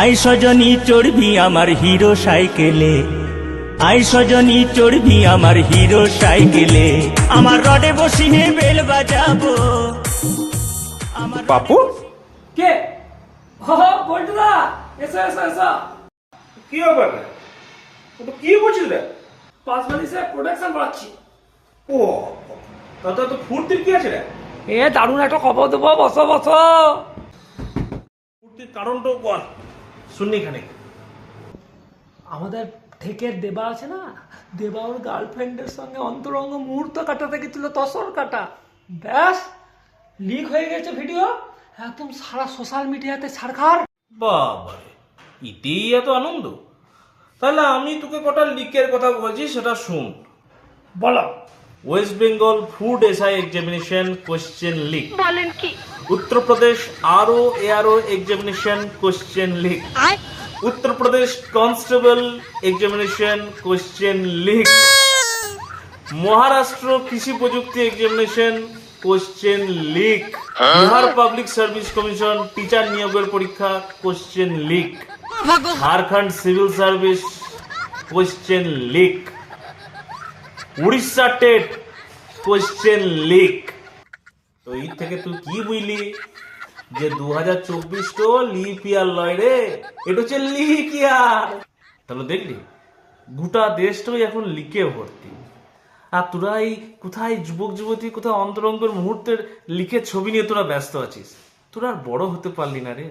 I Sajani চড়বি আমার hero সাইকেলে। I Sajani চড়বি আমার হিরো সাইকেলে। আমার রডে বসিনে বেল বাজাবো। আমার পাপু কে? ও বল্টুদা এসো এসো এসো। কি ব্যাপার? তো কি বলছিস রে? পাঁচ বালিশে প্রোডাকশন বাড়াচ্ছি। ও তাতে তো ফুর্তির কি আছে রে? এ দারুণ একটা খবর দেবো বসো বসো। ফুর্তির কারণটাও বল। শুননি খানে আমাদের থেকে দেবা আছে না? দেবা ওর গার্লফ্রেন্ডের সঙ্গে অন্তরঙ্গ মুহূর্ত কাটাতে গেছিল তসর কাটা। ব্যাস লিক হয়ে গেছে ভিডিও একদম সারা সোশ্যাল মিডিয়াতে ছাড়খার। বাবারে ইতেই এত আনন্দ। তাহলে আমি তোকে কটা লিকের কথা বলছি সেটা শুন। বলো। West Bengal food SI examination question leak বলেন কি? Uttar Pradesh RO ARO examination question leak Uttar Pradesh constable examination question leak Maharashtra কৃষি প্রযুক্তি examination question leak Bihar public service commission teacher নিয়োগের পরীক্ষা question leak Jharkhand civil service question leak Odisha TET question leak তো এই থেকে তুই কি বুঝলি? যে দু হাজার চব্বিশ তো লিপ ইয়ার লয় রে। এটা হচ্ছে লিক ইয়ার তাহলে দেখলি, গোটা দেশটাই এখন লিকে ভর্তি। আর তোরা এই কোথায় যুবক যুবতী, কোথায় অন্তরঙ্গের মুহূর্তের লিখে ছবি নিয়ে তোরা ব্যস্ত আছিস? তোরা আর বড় হতে পারলি না রে।